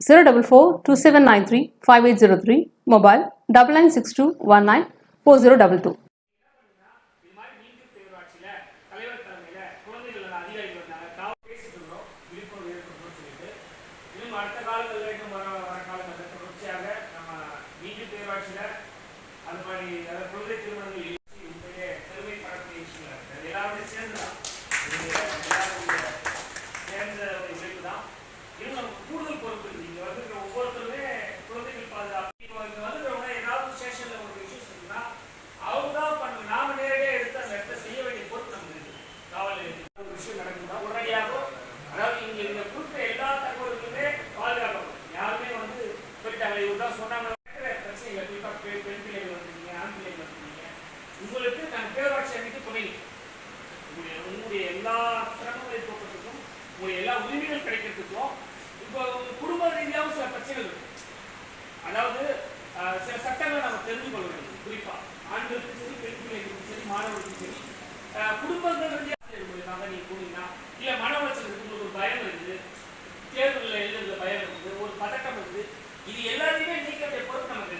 Zero double four two seven nine three five eight zero three mobile double nine six two one nine four zero double two அடுத்த காலங்களில் இன்னும் வர வர காலங்களில் தொடர்ச்சியாக நம்ம நீதி அது மாதிரி குழந்தை திருமணங்கள் சொல்லிட்டாங்க சொன்னாங்க பிரச்சனைகள் குறிப்பா பெண் பெண் பிள்ளைகள் வந்துருக்கீங்க ஆண் பிள்ளைகள் வந்துருக்கீங்க. உங்களுக்கு நான் பேரவாட்சி அமைத்து துணை உங்களுடைய உங்களுடைய எல்லா சிரமங்களை போக்குறதுக்கும் உங்களுடைய எல்லா உரிமைகள் கிடைக்கிறதுக்கும் இப்போ குடும்ப ரீதியாகவும் சில பிரச்சனைகள் இருக்கு. அதாவது சில சட்டங்களை நம்ம தெரிஞ்சு கொள்ள வேண்டும். குறிப்பா ஆண்களுக்கும் சரி பெண் பிள்ளைகளுக்கும் சரி மாணவர்களுக்கும் சரி இது எல்லாத்தையுமே நீக்கிறது எப்போதும் நமக்கு